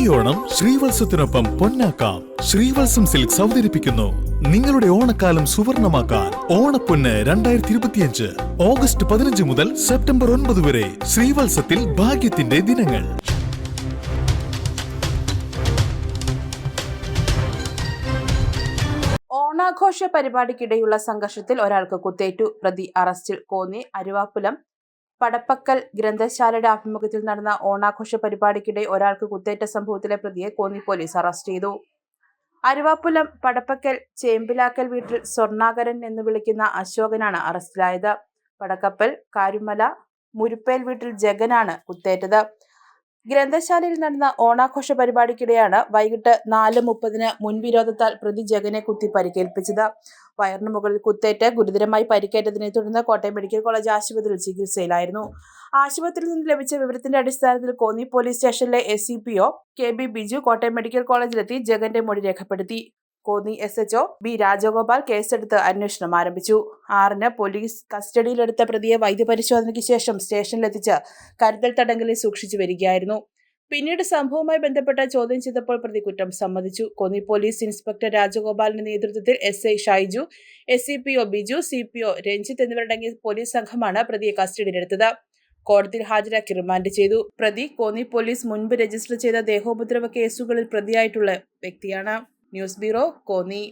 ഈ ഓണം ശ്രീവത്സത്തിനൊപ്പം പൊന്നാക്കാം. ശ്രീവത്സം സിൽക്സ് അവതരിപ്പിക്കുന്നു. നിങ്ങളുടെ ഓണക്കാലം സുവർണമാക്കാൻ ഓണപ്പൊന്ന് രണ്ടായിരത്തി ഇരുപത്തിയഞ്ച് ഓഗസ്റ്റ് പതിനഞ്ച് മുതൽ സെപ്റ്റംബർ ഒൻപത് വരെ ശ്രീവത്സത്തിൽ ഭാഗ്യത്തിന്റെ ദിനങ്ങൾ. ഓണാഘോഷ പരിപാടിക്കിടെയുള്ള സംഘർഷത്തിൽ ഒരാൾക്ക് കുത്തേറ്റു. പ്രതി അറസ്റ്റിൽ കോന്നി അരുവാപ്പുലം പടപ്പക്കൽ ഗ്രന്ഥശാലയുടെ ആഭിമുഖ്യത്തിൽ നടന്ന ഓണാഘോഷ പരിപാടിക്കിടെ ഒരാൾക്ക് കുത്തേറ്റ സംഭവത്തിലെ പ്രതിയെ കോന്നി പോലീസ് അറസ്റ്റ് ചെയ്തു. അരുവാപ്പുലം പടപ്പക്കൽ ചേമ്പിലാക്കൽ വീട്ടിൽ സ്വർണാകരൻ എന്ന് വിളിക്കുന്ന അശോകനാണ് അറസ്റ്റിലായത്. പടക്കപ്പൽ കാരുമല മുരുപ്പേൽ വീട്ടിൽ ജഗനാണ് കുത്തേറ്റത്. ഗ്രന്ഥശാലയിൽ നടന്ന ഓണാഘോഷ പരിപാടിക്കിടെയാണ് വൈകിട്ട് നാല് മുപ്പതിന് മുൻവിരോധത്താൽ പ്രതി ജഗനെ കുത്തി പരിക്കേൽപ്പിച്ചത്. വയറിന് മുകളിൽ കുത്തേറ്റ് ഗുരുതരമായി പരിക്കേറ്റതിനെ തുടർന്ന് കോട്ടയം മെഡിക്കൽ കോളേജ് ആശുപത്രിയിൽ ചികിത്സയിലായിരുന്നു. ആശുപത്രിയിൽ നിന്ന് ലഭിച്ച വിവരത്തിന്റെ അടിസ്ഥാനത്തിൽ കോന്നി പോലീസ് സ്റ്റേഷനിലെ S C P O K B Biju Kottayam medical കോളേജിലെത്തി ജഗന്റെ മൊഴി രേഖപ്പെടുത്തി. Konni S H O B Rajagopal കേസെടുത്ത് അന്വേഷണം ആരംഭിച്ചു. ആറിന് പോലീസ് കസ്റ്റഡിയിലെടുത്ത പ്രതിയെ വൈദ്യപരിശോധനയ്ക്ക് ശേഷം സ്റ്റേഷനിലെത്തിച്ച് കരുതൽ തടങ്കലിൽ സൂക്ഷിച്ചു വരികയായിരുന്നു. പിന്നീട് സംഭവവുമായി ബന്ധപ്പെട്ട ചോദ്യം ചെയ്തപ്പോൾ പ്രതി കുറ്റം സമ്മതിച്ചു. കോന്നി പോലീസ് ഇൻസ്പെക്ടർ രാജഗോപാലിന്റെ നേതൃത്വത്തിൽ S I Shaiju S C P O Biju C P O Ranjith എന്നിവരടങ്ങിയ പോലീസ് സംഘമാണ് പ്രതിയെ കസ്റ്റഡിയിലെടുത്തത്. കോടതിയിൽ ഹാജരാക്കി റിമാൻഡ് ചെയ്തു. പ്രതി കോന്നി പോലീസ് മുൻപ് രജിസ്റ്റർ ചെയ്ത ദേഹോപദ്രവ കേസുകളിൽ പ്രതിയായിട്ടുള്ള വ്യക്തിയാണ്. News bureau Konni